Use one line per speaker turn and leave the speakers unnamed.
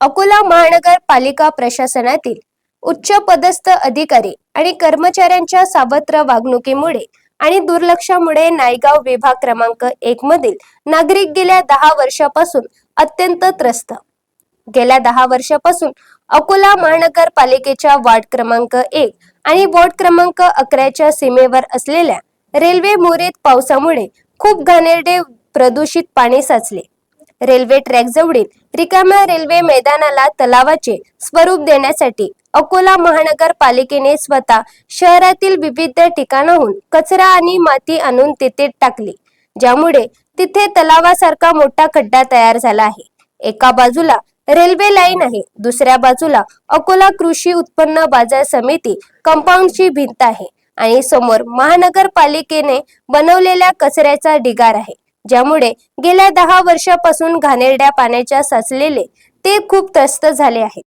अकोला महानगरपालिका प्रशासनातील उच्च पदस्थ अधिकारी आणि कर्मचाऱ्यांच्या सावत्र वागणुकीमुळे आणि दुर्लक्षामुळे नायगाव विभाग क्रमांक एक मधील नागरिक गेल्या दहा वर्षापासून अत्यंत त्रस्त. गेल्या दहा वर्षापासून अकोला महानगरपालिकेच्या वार्ड क्रमांक एक आणि वॉर्ड क्रमांक अकराच्या सीमेवर असलेल्या रेल्वे मोरीत पावसामुळे खूप घाणेरडे प्रदूषित पाणी साचले. रेल्वे ट्रॅक जवळील रिकाम्या रेल्वे मैदानाला तलावाचे स्वरूप देण्यासाठी अकोला महानगरपालिकेने स्वतः शहरातील विविध ठिकाणाहून कचरा आणि माती आणून तिथे टाकली ज्यामुळे तिथे तलावासारखा मोठा खड्डा तयार झाला आहे. एका बाजूला रेल्वे लाईन आहे दुसऱ्या बाजूला अकोला कृषी उत्पन्न बाजार समिती कंपाऊंडची भिंत आहे आणि समोर महानगरपालिकेने बनवलेल्या कचऱ्याचा ढिगार आहे. ज्यामुळे गेल्या दहा वर्षापासून घाणेरड्या पाण्याच्या साचलेले ते खूप त्रस्त झाले आहेत.